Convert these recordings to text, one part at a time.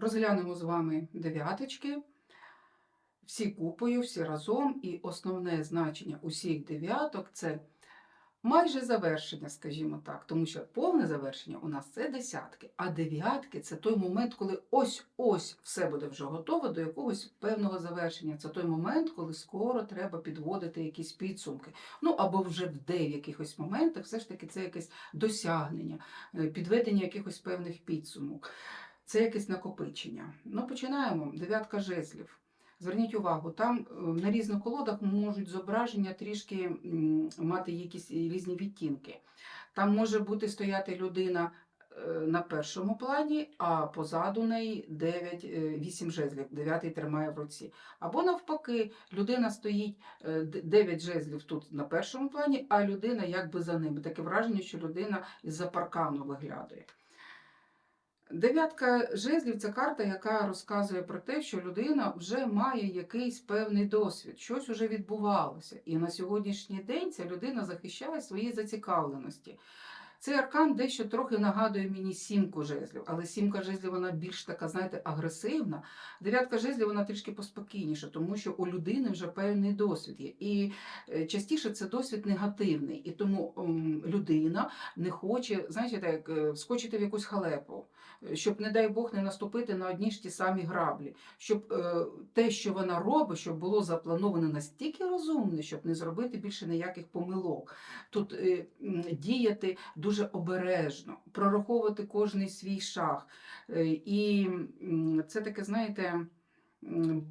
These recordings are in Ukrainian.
Розглянемо з вами дев'яточки. Всі купою, всі разом. І основне значення усіх дев'яток це майже завершення, скажімо так. Тому що повне завершення у нас це десятки, а дев'ятки це той момент, коли ось-ось все буде вже готово до якогось певного завершення. Це той момент, коли скоро треба підводити якісь підсумки. Ну або вже в деякихось моментах все ж таки це якесь досягнення, е, підведення якихось певних підсумок. Це якесь накопичення. Ну, починаємо. Дев'ятка жезлів. Зверніть увагу, там е, на різних колодах можуть зображення трішки мати якісь різні відтінки. Там може бути стояти людина е, на першому плані, а позаду неї 9, 8 жезлів, 9 тримає в руці. Або навпаки, людина стоїть 9 жезлів тут на першому плані, а людина якби за ними. Таке враження, що людина із-за паркану виглядає. Дев'ятка жезлів це карта, яка розказує про те, що людина вже має якийсь певний досвід, щось вже відбувалося. І на сьогоднішній день ця людина захищає свої зацікавленості. Цей аркан дещо трохи нагадує мені сімку жезлів, але сімка жезлів вона більш така, знаєте, агресивна. Дев'ятка жезлів вона трішки поспокійніша, тому що у людини вже певний досвід є. І е, частіше це досвід негативний. І тому людина не хоче, знаєте, як е, вскочити в якусь халепу, щоб, не дай Бог, не наступити на одні ж ті самі граблі, щоб е, те, що вона робить, щоб було заплановано настільки розумне, щоб не зробити більше ніяких помилок. Тут е, діяти дуже обережно, прораховувати кожний свій шаг. Е, І це таке, знаєте,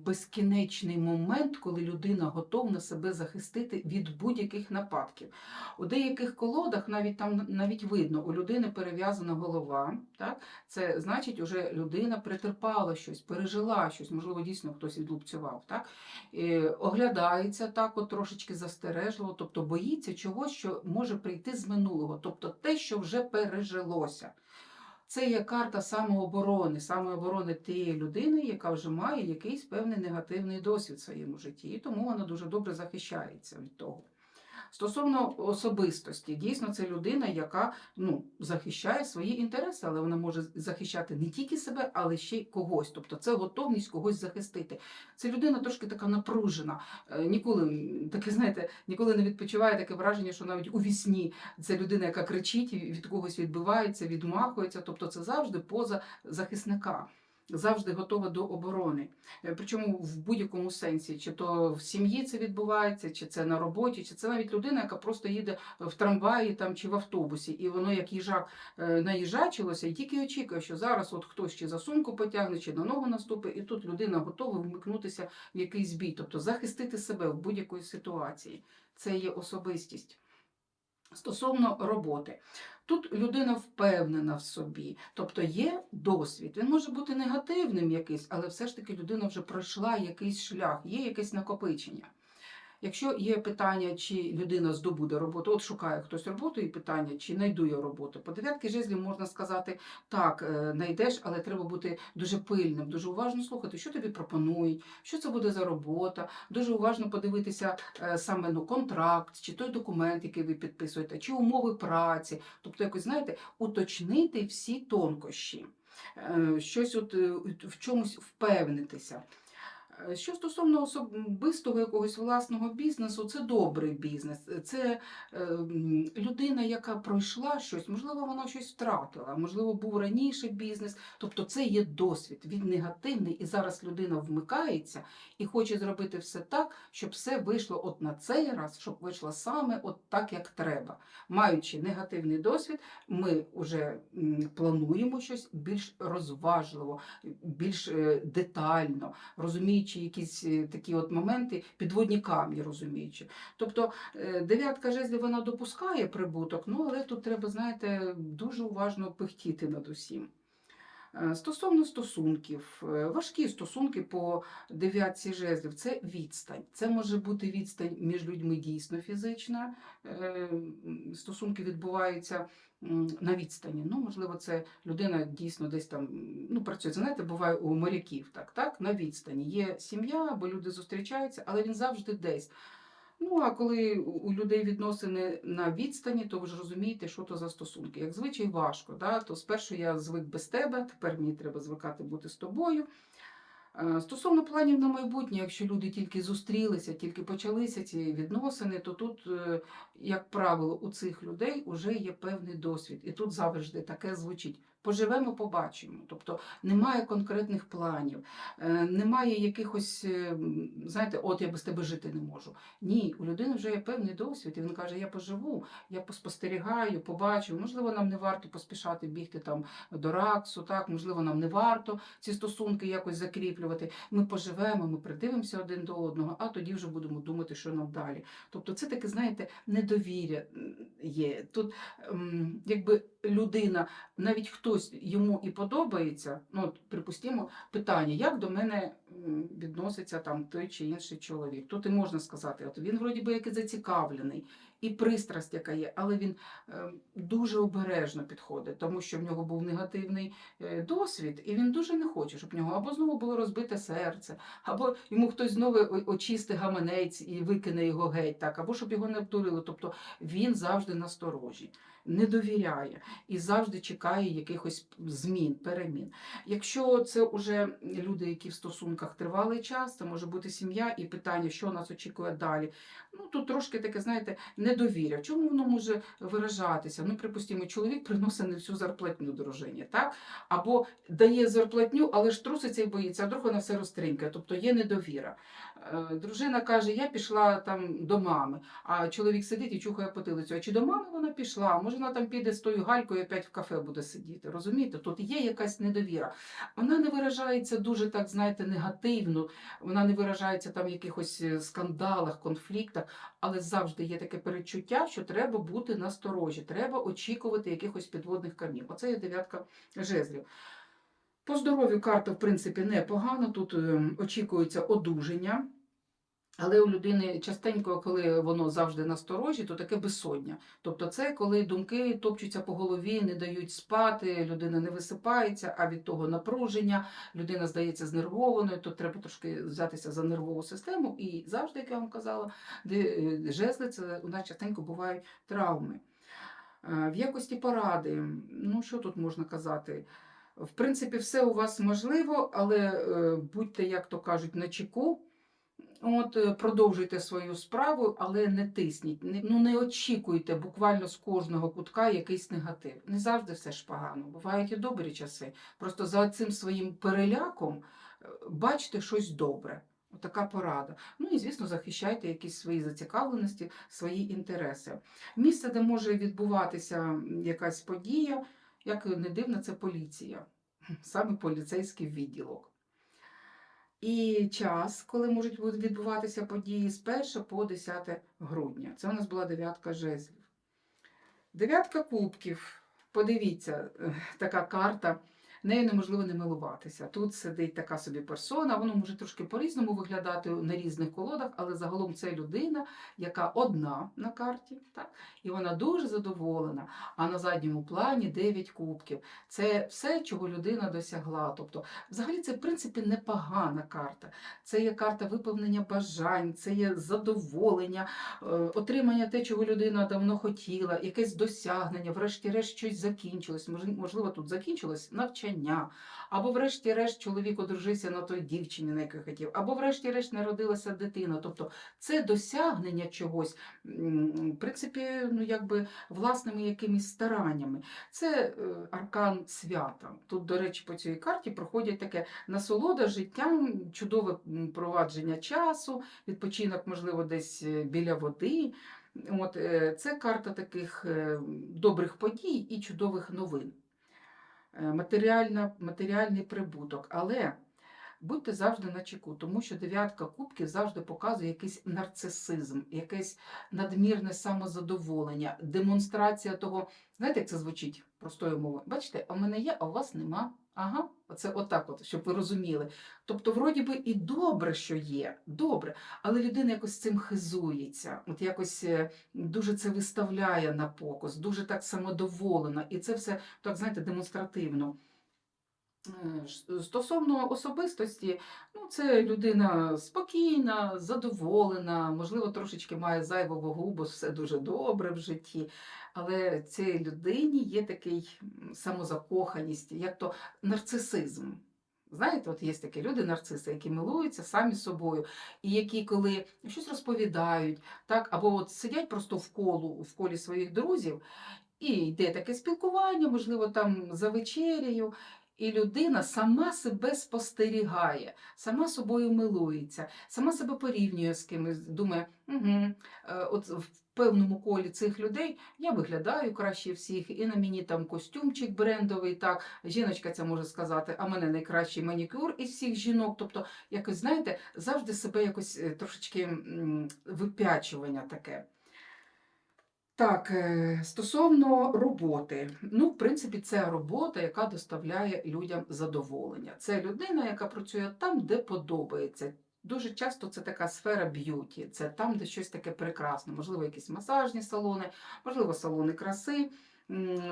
безкінечний момент, коли людина готовна себе захистити від будь-яких нападків. У деяких колодах навіть там навіть видно, у людини перев'язана голова. Так? Це значить, уже людина претерпала щось, пережила щось, можливо, дійсно хтось відлупцював. Так? І оглядається так, от трошечки застережливо, тобто боїться чогось, що може прийти з минулого, тобто те, що вже пережилося. Це є карта самооборони, самооборони тієї людини, яка вже має якийсь певний негативний досвід в своєму житті, і тому вона дуже добре захищається від того. Стосовно особистості, дійсно, це людина, яка ну, захищає свої інтереси, але вона може захищати не тільки себе, але ще й когось. Тобто це готовність когось захистити. Це людина трошки така напружена. Е, Ніколи таке, знаєте, ніколи не відпочиває таке враження, що навіть у вісні це людина, яка кричить, від когось відбивається, відмахується. Тобто це завжди поза захисника. Завжди готова до оборони. Е, Причому в будь-якому сенсі, чи то в сім'ї це відбувається, чи це на роботі, чи це навіть людина, яка просто їде в трамваї там чи в автобусі, і воно як їжак е, наїжачилося, і тільки очікує, що зараз от хтось чи за сумку потягне, чи на ногу наступить, і тут людина готова вмикнутися в якийсь бій, тобто захистити себе в будь-якої ситуації. Це є особистість. Стосовно роботи, тут людина впевнена в собі, тобто є досвід. Він може бути негативним якийсь, але все ж таки людина вже пройшла якийсь шлях, є якесь накопичення. Якщо є питання, чи людина здобуде роботу, от шукає хтось роботу і питання, чи знайду я роботу. По дев'ятки жезлів можна сказати, так, е, знайдеш, але треба бути дуже пильним, дуже уважно слухати, що тобі пропонують, що це буде за робота, дуже уважно подивитися е, саме ну, контракт, чи той документ, який ви підписуєте, чи умови праці. Тобто, якось, знаєте, уточнити всі тонкощі, е, щось от, е, в чомусь впевнитися. Е, Що стосовно особистого якогось власного бізнесу, це добрий бізнес. Це е, людина, яка пройшла щось, можливо, вона щось втратила, можливо, був раніше бізнес. Тобто це є досвід, він негативний, і зараз людина вмикається і хоче зробити все так, щоб все вийшло от на цей раз, щоб вийшло саме от так, як треба. Маючи негативний досвід, ми вже плануємо щось більш розважливо, більш е, детально, розуміючи якісь е, такі от моменти, підводні камні розуміючи. Тобто е, дев'ятка жезлів вона допускає прибуток, ну але тут треба, знаєте, дуже уважно пихтіти над усім. Е, Стосовно стосунків, важкі стосунки по дев'ятці жезлів це відстань. Це може бути відстань між людьми дійсно фізична. Стосунки відбуваються на відстані. Ну, можливо, це людина дійсно десь там ну, працює. Знаєте, буває у моряків, так, так, на відстані. Є сім'я, або люди зустрічаються, але він завжди десь. Ну, а коли у людей відносини на відстані, то ви ж розумієте, що то за стосунки. Як звичай важко, да? то спершу я звик без тебе, тепер мені треба звикати бути з тобою. Е, Стосовно планів на майбутнє, якщо люди тільки зустрілися, тільки почалися ці відносини, то тут, е, як правило, у цих людей вже є певний досвід. І тут завжди таке звучить. Поживемо, побачимо. Тобто немає конкретних планів, е, немає якихось, е, знаєте, от я без тебе жити не можу. Ні, у людини вже є певний досвід, і він каже: Я поживу, я поспостерігаю, побачу. Можливо, нам не варто поспішати бігти там до раксу, так, можливо, нам не варто ці стосунки якось закріплювати. Ми поживемо, ми придивимося один до одного, а тоді вже будемо думати, що нам далі. Тобто, це таке, знаєте, недовір'я є. Тут ем, якби людина, навіть хтось йому і подобається, ну, от, припустимо, питання, як до мене відноситься там той чи інший чоловік. Тут і можна сказати, от він вроді би як і зацікавлений, і пристрасть, яка є, але він е, дуже обережно підходить, тому що в нього був негативний е, досвід, і він дуже не хоче, щоб в нього або знову було розбите серце, або йому хтось знову очистить гаманець і викине його геть, так, або щоб його не обдурили. Тобто він завжди насторожі, не довіряє і завжди чекає якихось змін, перемін. Якщо це вже люди, які в стосунках тривалий час, це може бути сім'я і питання, що нас очікує далі. Ну тут трошки таке, знаєте, недовір'я. Чому воно може виражатися? Ну, припустимо, чоловік приносить не всю зарплатню дружині, так? Або дає зарплатню, але ж труситься і боїться, а вдруг вона все розтринькає. Тобто є недовіра. Е, Дружина каже: Я пішла там до мами, а чоловік сидить і чухає потилицю. А чи до мами вона пішла? Може, вона там піде з тою галькою і опять в кафе буде сидіти. Розумієте? Тут є якась недовіра. Вона не виражається дуже так, знаєте, негативно, вона не виражається там в якихось е, скандалах, конфліктах, але завжди є таке перечуття, що треба бути насторожі, треба очікувати якихось підводних камнів. Оце є дев'ятка жезлів. По здоров'ю карта, в принципі, непогана. Тут е, очікується одужання. Але у людини частенько, коли воно завжди насторожі, то таке безсоння. Тобто це коли думки топчуться по голові, не дають спати, людина не висипається, а від того напруження, людина здається знервованою, то треба трошки взятися за нервову систему. І завжди, як я вам казала, е, жезли, це у нас частенько бувають травми. Е, В якості поради, ну що тут можна казати? В принципі, все у вас можливо, але е, будьте, як то кажуть, на чеку. От, е, продовжуйте свою справу, але не тисніть. Не, ну не очікуйте буквально з кожного кутка якийсь негатив. Не завжди все ж погано. Бувають і добрі часи. Просто за цим своїм переляком е, бачите щось добре. Отака порада. Ну і, звісно, захищайте якісь свої зацікавленості, свої інтереси. Місце, де може відбуватися якась подія, як не дивно, це поліція, саме поліцейський відділок. І час, коли можуть відбуватися події з 1 по 10 грудня. Це у нас була дев'ятка жезлів. Дев'ятка кубків. Подивіться, е, така карта. Нею неможливо не милуватися. Тут сидить така собі персона, воно може трошки по-різному виглядати на різних колодах, але загалом це людина, яка одна на карті, так? і вона дуже задоволена. А на задньому плані 9 кубків. Це все, чого людина досягла. Тобто, взагалі, це в принципі непогана карта. Це є карта виповнення бажань, це є задоволення, е, отримання те, чого людина давно хотіла, якесь досягнення, врешті-решт щось закінчилось. Можливо, тут закінчилось навчання, або врешті-решт чоловік одружився на той дівчині, на яку хотів, або врешті-решт народилася дитина. Тобто це досягнення чогось, в принципі, ну якби власними якимись стараннями. Це е, аркан свята. Тут, до речі, по цій карті проходять таке насолода життям, чудове провадження часу, відпочинок, можливо, десь е, біля води. От, е, це карта таких добрих подій і чудових новин. Е, Матеріальна, матеріальний прибуток. Але будьте завжди на чеку, тому що дев'ятка кубків завжди показує якийсь нарцисизм, якесь надмірне самозадоволення, демонстрація того. Знаєте, як це звучить простою мовою? Бачите, в мене є, а у вас нема. Ага, оце отак, от, щоб ви розуміли. Тобто, вроді би, і добре, що є, добре, але людина якось цим хизується, от якось е, дуже це виставляє на показ, дуже так самодоволена, і це все так, знаєте, демонстративно. Е, Стосовно особистості, ну це людина спокійна, задоволена, можливо, трошечки має зайву вагу, бо все дуже добре в житті. Але цій людині є такий самозакоханість, як то нарцисизм. Знаєте, от є такі люди, нарциси, які милуються самі собою, і які, коли щось розповідають, так, або от сидять просто в колу, в колі своїх друзів, і йде таке спілкування, можливо, там за вечерею, і людина сама себе спостерігає, сама собою милується, сама себе порівнює з кимось, думає, угу, от в певному колі цих людей я виглядаю краще всіх, і на мені там костюмчик брендовий, так, жіночка ця може сказати, а мене найкращий манікюр із всіх жінок. Тобто, якось, знаєте, завжди себе якось е, трошечки випячування таке. Так, е, стосовно роботи. Ну, в принципі, це робота, яка доставляє людям задоволення. Це людина, яка працює там, де подобається. Дуже часто це така сфера б'юті, це там, де щось таке прекрасне, можливо, якісь масажні салони, можливо, салони краси.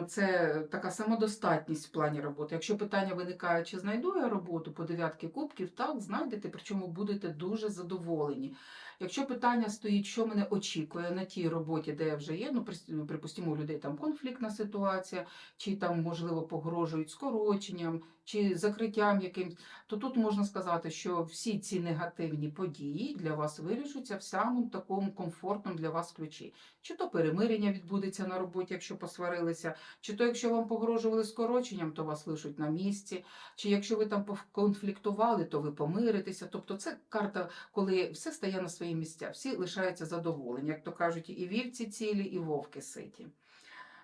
Це така самодостатність в плані роботи. Якщо питання виникає, чи знайду я роботу по дев'ятки кубків, так, знайдете, причому будете дуже задоволені. Якщо питання стоїть, що мене очікує на тій роботі, де я вже є, ну припустимо, у людей там конфліктна ситуація, чи там, можливо, погрожують скороченням, чи закриттям якимсь, то тут можна сказати, що всі ці негативні події для вас вирішуться в самому такому комфортному для вас ключі. Чи то перемирення відбудеться на роботі, якщо посварилися, чи то якщо вам погрожували скороченням, то вас лишуть на місці, чи якщо ви там конфліктували, то ви помиритеся. Тобто це карта коли все стає на свої місця, всі лишаються задоволені, як то кажуть, і вівці цілі, і вовки ситі.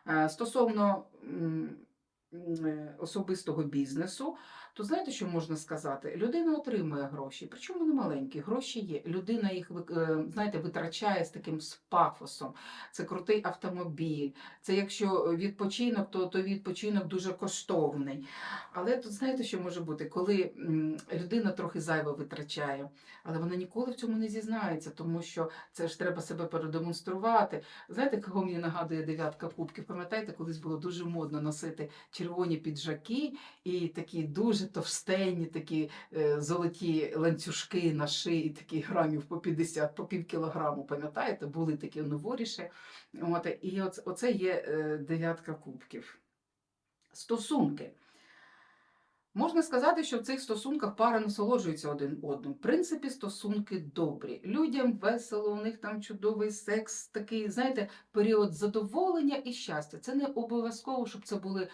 Е, Стосовно особистого бізнесу, то знаєте, що можна сказати? Людина отримує гроші, причому не маленькі, гроші є. Людина їх е, знаєте, витрачає з таким пафосом. Це крутий автомобіль. Це якщо відпочинок, то, то відпочинок дуже коштовний. Але тут знаєте, що може бути, коли людина трохи зайво витрачає, але вона ніколи в цьому не зізнається, тому що це ж треба себе передемонструвати. Знаєте, кого мені нагадує дев'ятка кубків? Пам'ятаєте, колись було дуже модно носити червоні піджаки і такі дуже товстенні, такі е, золоті ланцюжки на шиї, такі грамів по 50, по пів кілограму. Пам'ятаєте, були такі новоріші. От, і оце є е, дев'ятка кубків. Стосунки. Можна сказати, що в цих стосунках пара насолоджується один одним. В принципі, стосунки добрі. Людям весело, у них там чудовий секс, такий, знаєте, період задоволення і щастя. Це не обов'язково, щоб це були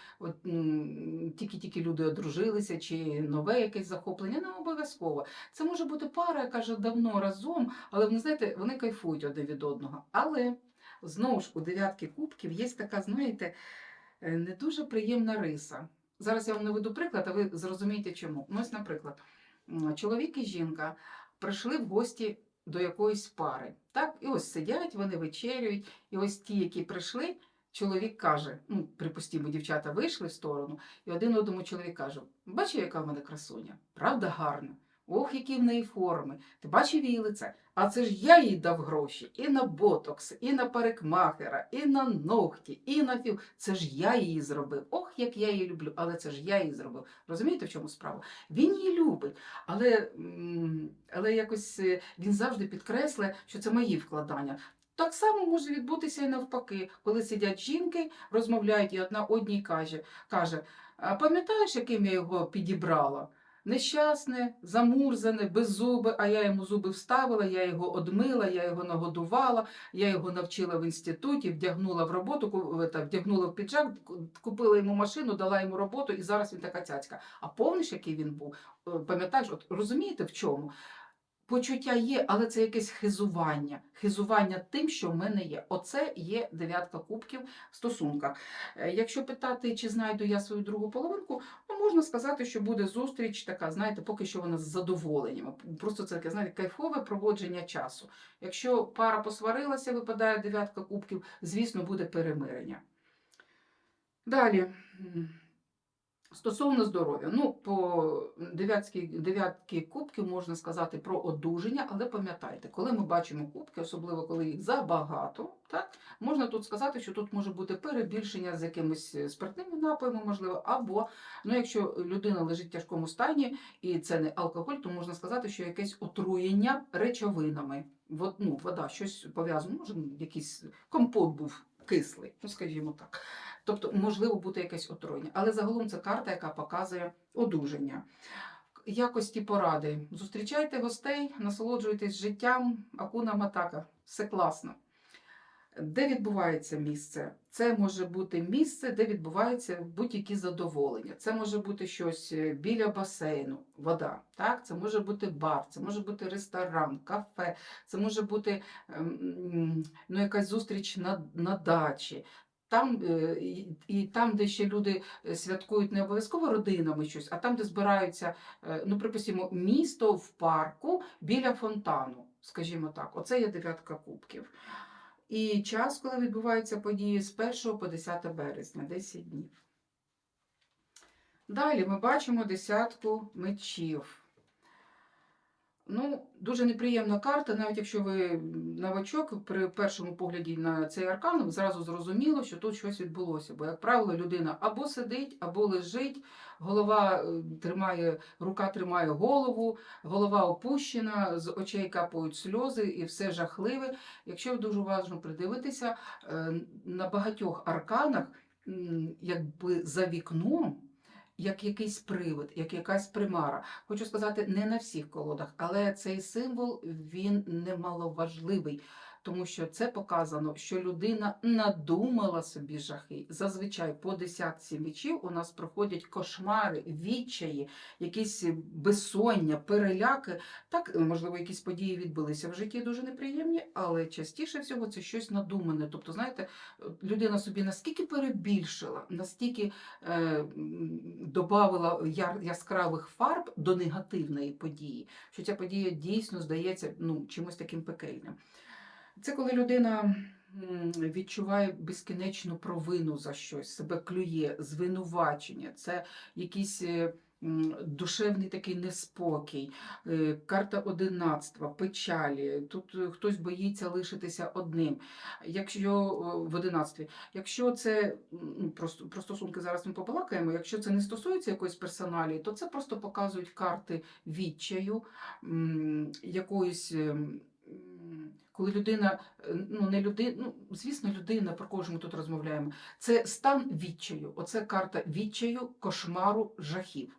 тільки-тільки люди одружилися чи нове якесь захоплення. Не обов'язково. Це може бути пара, яка вже давно разом, але вони, знаєте, вони кайфують один від одного. Але знову ж у дев'ятки кубків є така, знаєте, е, не дуже приємна риса. Зараз я вам наведу приклад, а ви зрозумієте чому. Ну, ось, наприклад, чоловік і жінка прийшли в гості до якоїсь пари. Так, і ось сидять, вони вечерюють, і ось ті, які прийшли, чоловік каже: ну, припустімо, дівчата вийшли в сторону, і один одному чоловік каже: Бачиш, яка в мене красуня? Правда гарна? Ох, які в неї форми. Ти бачив її лице? А це ж я їй дав гроші і на ботокс, і на парикмахера, і на ногті, і на філ. Це ж я її зробив. Ох, як я її люблю, але це ж я її зробив. Розумієте, в чому справа? Він її любить, але, але якось е, він завжди підкреслює, що це мої вкладання. Так само може відбутися і навпаки, коли сидять жінки, розмовляють, і одна одній каже, каже: «А пам'ятаєш, яким я його підібрала? Нещасне, замурзане, без зуби, а я йому зуби вставила, я його одмила, я його нагодувала, я його навчила в інституті, вдягнула в роботу, вдягнула в піджак, купила йому машину, дала йому роботу, і зараз він така цяцька. А повніш, який він був? Е, Пам'ятаєш, от розумієте в чому? Почуття є, але це якесь хизування. Хизування тим, що в мене є. Оце є дев'ятка кубків в стосунках. Е, Якщо питати, чи знайду я свою другу половинку, ну можна сказати, що буде зустріч така, знаєте, поки що вона з задоволенням. Просто це таке, знаєте, кайфове проводження часу. Якщо пара посварилася, випадає дев'ятка кубків, звісно, буде перемирення. Далі. Стосовно здоров'я, ну по дев'ятки, дев'ятки кубків можна сказати про одужання, але пам'ятайте, коли ми бачимо кубки, особливо коли їх забагато, так можна тут сказати, що тут може бути перебільшення з якимись е, спиртними напоями, можливо, або ну, якщо людина лежить в тяжкому стані і це не алкоголь, то можна сказати, що якесь отруєння речовинами. Вод, ну, вода, щось пов'язано, може, якийсь компот був кислий, ну скажімо так. Тобто, можливо бути якесь отруєння. Але загалом це карта, яка показує одужання. Якості поради. Зустрічайте гостей, насолоджуйтесь життям, акуна матака. Все класно. Де відбувається місце? Це може бути місце, де відбуваються будь-які задоволення. Це може бути щось е, біля басейну, вода. Так? Це може бути бар, це може бути ресторан, кафе, це може бути ем, ну, якась зустріч на, на дачі. Там, е, і, і там, де ще люди е, святкують не обов'язково родинами щось, а там, де збираються, е, ну, припустимо, місто в парку біля фонтану, скажімо так, оце є дев'ятка кубків. І час, коли відбуваються події з 1 по 10 березня, 10 днів. Далі ми бачимо десятку мечів. Ну, дуже неприємна карта, навіть якщо ви новачок, при першому погляді на цей аркан, зразу зрозуміло, що тут щось відбулося. Бо, як правило, людина або сидить, або лежить, голова е, тримає, рука тримає голову, голова опущена, з очей капають сльози і все жахливе. Якщо ви дуже уважно придивитеся, е, на багатьох арканах, якби за вікном як якийсь привид, як якась примара. Хочу сказати, не на всіх колодах, але цей символ він немаловажливий, тому що це показано, що людина надумала собі жахи. Зазвичай по десятці мічів у нас проходять кошмари, відчаї, якісь безсоння, переляки. Так, можливо, якісь події відбулися в житті дуже неприємні, але частіше всього це щось надумане. Тобто, знаєте, людина собі наскільки перебільшила, настільки е, яр, яскравих фарб до негативної події, що ця подія дійсно здається ну, чимось таким пекельним. Це коли людина відчуває безкінечну провину за щось, себе клює, звинувачення, це якийсь е, душевний такий неспокій, е, карта одинацтва, печалі. Тут е, хтось боїться лишитися одним. Якщо в одинадцтві, якщо це м, про, стосунки зараз ми побалакаємо, якщо це не стосується якоїсь персоналі, то це просто показують карти відчаю, якоїсь. Коли людина, е, ну не людина, ну звісно, людина, про кого ж ми тут розмовляємо, це стан відчаю. Оце карта відчаю, кошмару, жахів.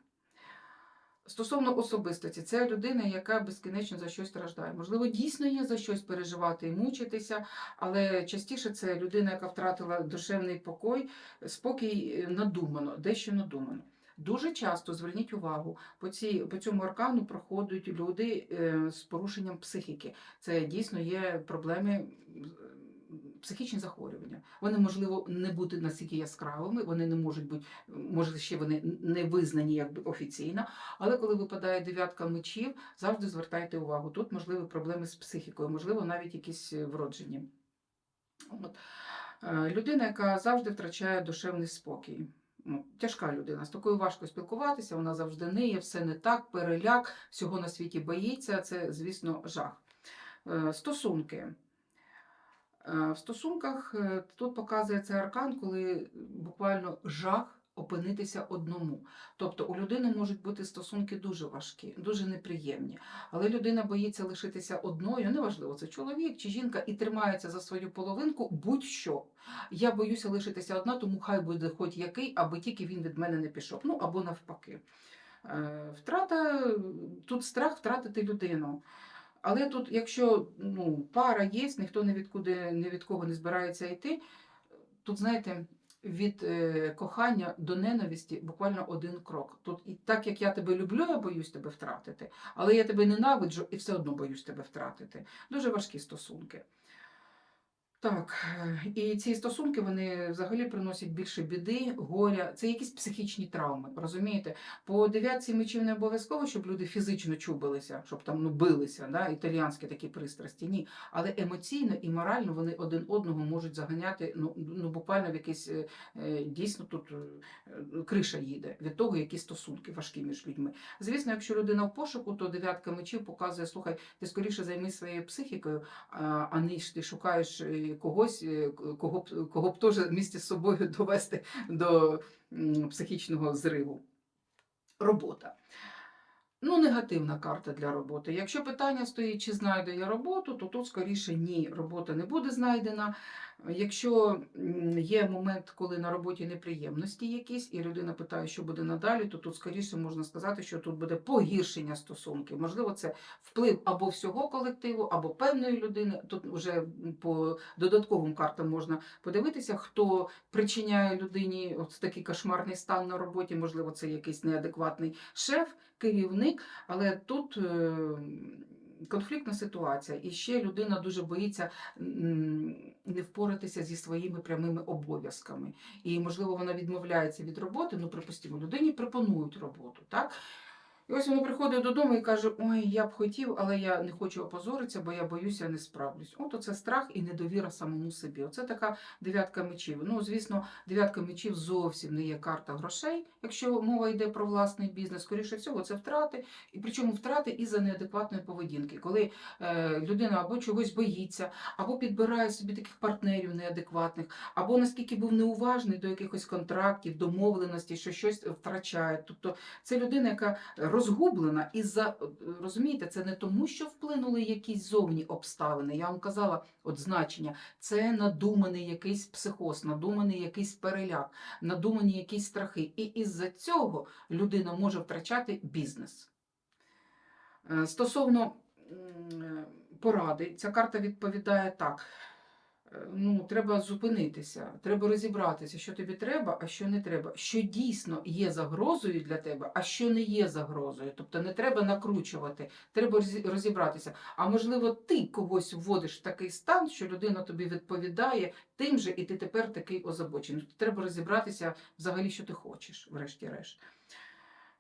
Стосовно особистості, це людина, яка безкінечно за щось страждає. Можливо, дійсно є за щось переживати і мучитися, але частіше це людина, яка втратила душевний покой, спокій е, надумано, дещо надумано. Дуже часто зверніть увагу, по, цій, по цьому аркану проходять люди е, з порушенням психіки. Це дійсно є проблеми. Психічні захворювання. Вони, можливо, не будуть настільки яскравими, вони не можуть бути, може, ще вони не визнані якби офіційно, але коли випадає дев'ятка мечів, завжди звертайте увагу. Тут можливі проблеми з психікою, можливо, навіть якісь е, вроджені. От. Е, Людина, яка завжди втрачає душевний спокій. Ну, тяжка людина, з такою важко спілкуватися, вона завжди ниє, все не так, переляк, всього на світі боїться. Це, звісно, жах. Е, Стосунки. Е, В стосунках е, тут показується аркан, коли буквально жах опинитися одному. Тобто у людини можуть бути стосунки дуже важкі, дуже неприємні. Але людина боїться лишитися одною, неважливо, це чоловік чи жінка, і тримається за свою половинку будь-що. Я боюся лишитися одна, тому хай буде хоч який, аби тільки він від мене не пішов. Ну або навпаки. Е, Втрата тут страх втратити людину. Але тут, якщо ну, пара є, ніхто ні від, куди, ні від кого не збирається йти, тут, знаєте, від е, кохання до ненависті буквально один крок. Тут і так як я тебе люблю, я боюсь тебе втратити, але я тебе ненавиджу і все одно боюсь тебе втратити. Дуже важкі стосунки. Так, і ці стосунки вони взагалі приносять більше біди, горя. Це якісь психічні травми. Розумієте? По дев'ятці мечів не обов'язково, щоб люди фізично чубилися, щоб там ну билися, да? італіянські такі пристрасті. Ні. Але емоційно і морально вони один одного можуть заганяти ну, ну буквально в якийсь е, е, дійсно тут е, криша їде від того, які стосунки важкі між людьми. Звісно, якщо людина в пошуку, то дев'ятка мечів показує, слухай, ти скоріше займись своєю психікою, а а не ж ти шукаєш когось, е, кого б кого б теж місті з собою довести до психічного зриву. Робота. Ну, негативна карта для роботи. Якщо питання стоїть, чи знайду я роботу, то тут скоріше ні, робота не буде знайдена. Якщо є момент, коли на роботі неприємності якісь, і людина питає, що буде надалі, то тут скоріше можна сказати, що тут буде погіршення стосунків. Можливо, це вплив або всього колективу, або певної людини. Тут вже по додатковим картам можна подивитися, хто причиняє людині от такий кошмарний стан на роботі. Можливо, це якийсь неадекватний шеф, керівник, але тут. Конфліктна ситуація, і ще людина дуже боїться не впоратися зі своїми прямими обов'язками. І, можливо, вона відмовляється від роботи, ну, припустимо, людині пропонують роботу. Так? І ось вона приходить додому і каже: Ой, я б хотів, але я не хочу опозоритися, бо я боюся, я не справлюсь. От оце страх і недовіра самому собі. Оце така дев'ятка мечів. Ну, звісно, дев'ятка мечів зовсім не є карта грошей, якщо мова йде про власний бізнес. Скоріше всього, це втрати, і причому втрати із-за неадекватної поведінки, коли е, людина або чогось боїться, або підбирає собі таких партнерів неадекватних, або наскільки був неуважний до якихось контрактів, домовленостей, що щось втрачає. Тобто це людина, яка розгублена із-за розумієте, це не тому, що вплинули якісь зовні обставини. Я вам казала от значення, це надуманий якийсь психоз, надуманий якийсь переляк, надумані якісь страхи. І із-за цього людина може втрачати бізнес. Е, Стосовно е, поради, ця карта відповідає так. Ну, треба зупинитися, треба розібратися, що тобі треба, а що не треба, що дійсно є загрозою для тебе, а що не є загрозою. Тобто не треба накручувати, треба розібратися. А можливо, ти когось вводиш в такий стан, що людина тобі відповідає тим же, і ти тепер такий озабочений. Тобто треба розібратися взагалі, що ти хочеш, врешті-решт.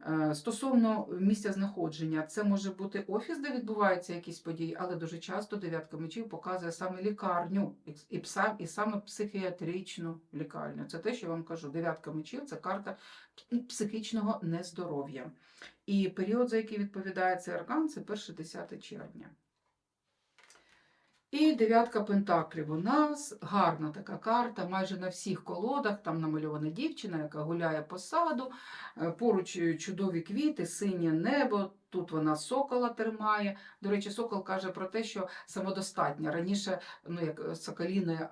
Е, Стосовно місця знаходження, це може бути офіс, де відбуваються якісь події, але дуже часто дев'ятка мечів показує саме лікарню і, пса- і саме психіатричну лікарню. Це те, що я вам кажу. Дев'ятка мечів це карта психічного нездоров'я. І період, за який відповідає цей аркан, це 1-10 червня. І дев'ятка пентаклів у нас гарна така карта. Майже на всіх колодах там намальована дівчина, яка гуляє по саду. Е, Поруч е, чудові квіти, синє небо. Тут вона сокола тримає. До речі, сокол каже про те, що самодостатня. Раніше, ну як е, соколіне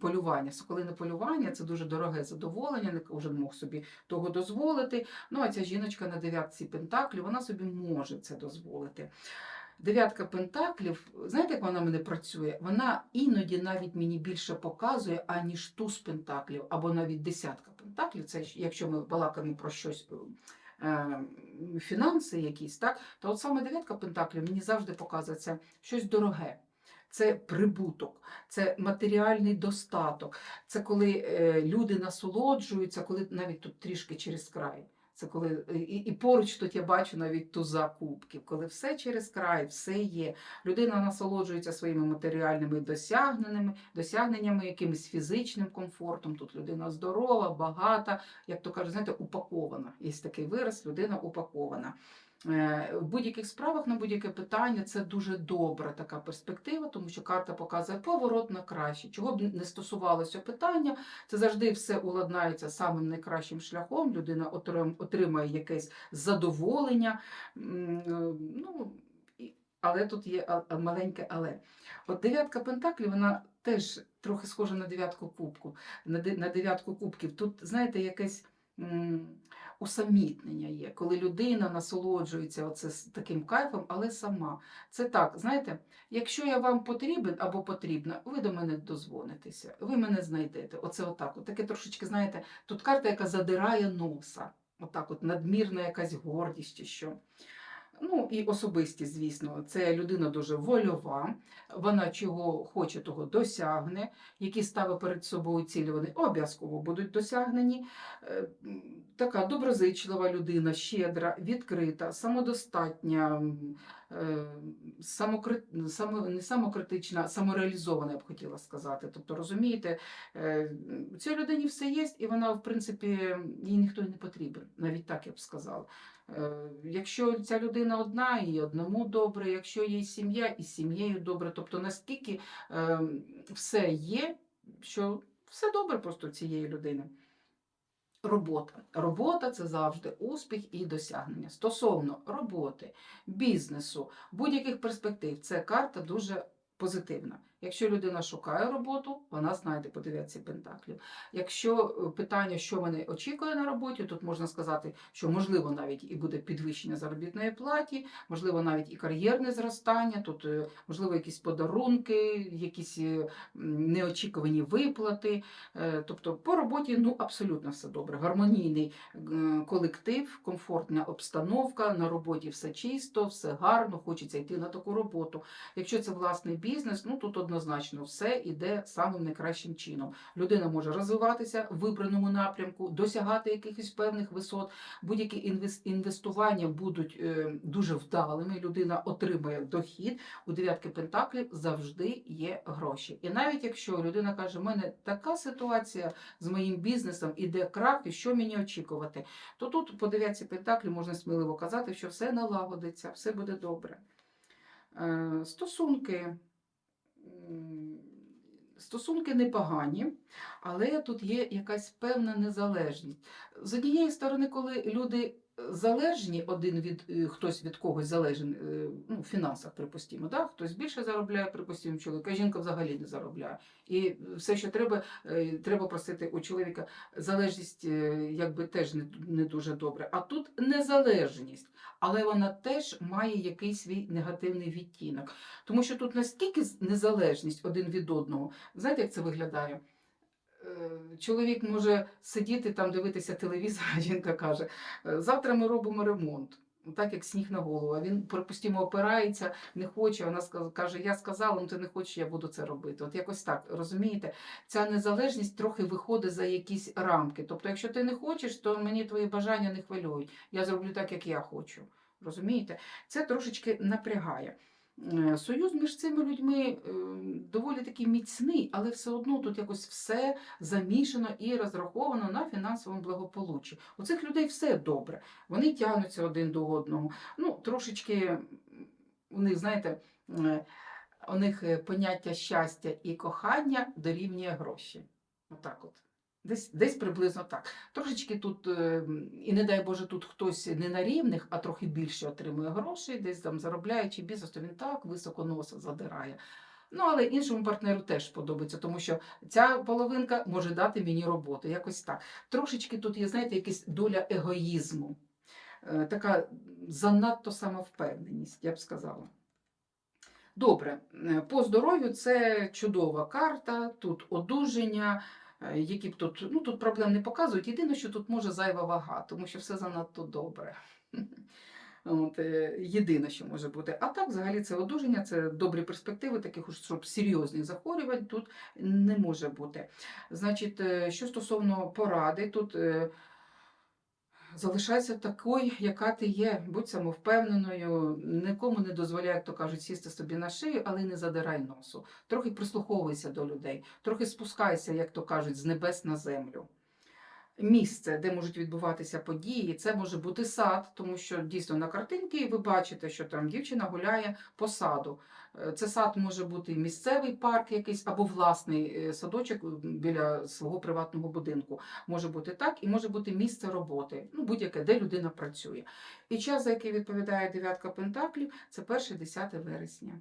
полювання. Соколине полювання це дуже дороге задоволення, не кожен мог собі того дозволити. Ну а ця жіночка на дев'ятці пентаклів, вона собі може це дозволити. Дев'ятка пентаклів, знаєте, як вона мене працює? Вона іноді навіть мені більше показує, аніж туз пентаклів, або навіть десятка пентаклів. Це якщо ми балакаємо про щось. е, Фінанси якісь, так, то от саме дев'ятка пентаклів мені завжди показує це щось дороге. Це прибуток, це матеріальний достаток, це коли е, люди насолоджуються, коли навіть тут трішки через край. Це коли і, і поруч тут я бачу навіть туза кубків, коли все через край, все є. Людина насолоджується своїми матеріальними досягненнями, досягненнями, якимось фізичним комфортом. Тут людина здорова, багата, як то кажуть, знаєте, упакована. Є такий вираз, людина упакована. Е, В будь-яких справах на будь-яке питання це дуже добра така перспектива, тому що карта показує поворот на краще. Чого б не стосувалося питання, це завжди все уладнається самим найкращим шляхом. Людина отрим- отримає якесь задоволення. Е, Ну, але тут є маленьке але. От дев'ятка пентаклів, вона теж трохи схожа на дев'ятку кубку, на дев'ятку кубків. Тут, знаєте, якесь. Усамітнення є, коли людина насолоджується оце таким кайфом, але сама. Це так, знаєте, якщо я вам потрібен або потрібна, ви до мене дозвонитеся, ви мене знайдете. Оце отак. От таке трошечки, знаєте, тут карта, яка задирає носа. Отак, от надмірна якась гордість що. Ну і особистість, звісно, це людина дуже вольова, вона чого хоче, того досягне, які ставить перед собою цілі, вони обов'язково будуть досягнені. Е, Така доброзичлива людина, щедра, відкрита, самодостатня, е, самокрит... само... не самокритична, самореалізована, я б хотіла сказати. Тобто, розумієте, е, цій людині все є, і вона, в принципі, їй ніхто не потрібен, навіть так я б сказала. Е, Якщо ця людина одна, і одному добре, якщо є сім'я, і сім'єю добре. Тобто наскільки е, все є, що все добре просто цієї людини. Робота. Робота це завжди успіх і досягнення. Стосовно роботи, бізнесу, будь-яких перспектив, це карта дуже позитивна. Якщо людина шукає роботу, вона знайде по дев'ятці пентаклів. Якщо е, питання, що вони очікує на роботі, тут можна сказати, що можливо навіть і буде підвищення заробітної платі, можливо, навіть і кар'єрне зростання, тут е, можливо якісь подарунки, якісь е, неочікувані виплати. Тобто по роботі ну абсолютно все добре. Гармонійний колектив, комфортна обстановка, на роботі все чисто, все гарно, хочеться йти на таку роботу. Якщо це власний бізнес, ну тут однозначно все іде самим найкращим чином. Людина може розвиватися в вибраному напрямку, досягати якихось певних висот. Будь-які інвестування будуть е, дуже вдалими. Людина отримує дохід. У дев'ятки пентаклів завжди є гроші. І навіть якщо людина каже, у мене така ситуація з моїм бізнесом, іде крах, і що мені очікувати, то тут по дев'ятці пентаклів можна сміливо казати, що все налагодиться, все буде добре. Е, Стосунки. Стосунки непогані, але тут є якась певна незалежність. З однієї сторони, коли люди залежні один від е, хтось від когось залежен е, ну, в фінансах, припустимо, да? хтось більше заробляє, припустимо, чоловік, а жінка взагалі не заробляє. І все, що треба, е, треба просити у чоловіка, залежність якби теж не, не дуже добре. А тут незалежність, але вона теж має якийсь свій негативний відтінок. Тому що тут настільки незалежність один від одного. Знаєте, як це виглядає? Е, Чоловік може сидіти там, дивитися телевізор, а жінка каже: «Е, завтра ми робимо ремонт. Так як сніг на голову. А він, припустимо, опирається, не хоче. Вона каже: Я сказала, ну ти не хочеш, я буду це робити. От якось так, розумієте? Ця незалежність трохи виходить за якісь рамки. Тобто, якщо ти не хочеш, то мені твої бажання не хвилюють. Я зроблю так, як я хочу. Розумієте? Це трошечки напрягає. Е, Союз між цими людьми е, доволі таки міцний, але все одно тут якось все замішано і розраховано на фінансовому благополуччі. У цих людей все добре. Вони тягнуться один до одного. Ну, трошечки у них, знаєте, е, у них поняття щастя і кохання дорівнює гроші. Отак от. Десь, десь приблизно так. Трошечки тут, е, і не дай Боже, тут хтось не на рівних, а трохи більше отримує грошей, десь там заробляючи бізнес, то він так високо носа задирає. Ну, але іншому партнеру теж подобається, тому що ця половинка може дати мені роботу. Якось так. Трошечки тут є, знаєте, якась доля егоїзму, Е, така занадто самовпевненість, я б сказала. Добре, Е, по здоров'ю це чудова карта, тут одужання, які б тут, ну тут проблем не показують. Єдине, що тут може зайва вага, тому що все занадто добре. От, е, єдине, що може бути. А так, взагалі, це одужання, це добрі перспективи, таких уж щоб серйозних захворювань тут не може бути. Значить, е, що стосовно поради, тут е, залишайся такою, яка ти є. Будь самовпевненою, нікому не дозволяй, як то кажуть, сісти собі на шию, але не задирай носу. Трохи прислуховуйся до людей, трохи спускайся, як то кажуть, з небес на землю. Місце, де можуть відбуватися події, це може бути сад, тому що дійсно на картинці ви бачите, що там дівчина гуляє по саду. Е, Це сад може бути місцевий парк якийсь або власний е, садочок біля свого приватного будинку. Може бути так, і може бути місце роботи, ну будь-яке, де людина працює. І час, за який відповідає дев'ятка пентаклів, це перше 10 вересня.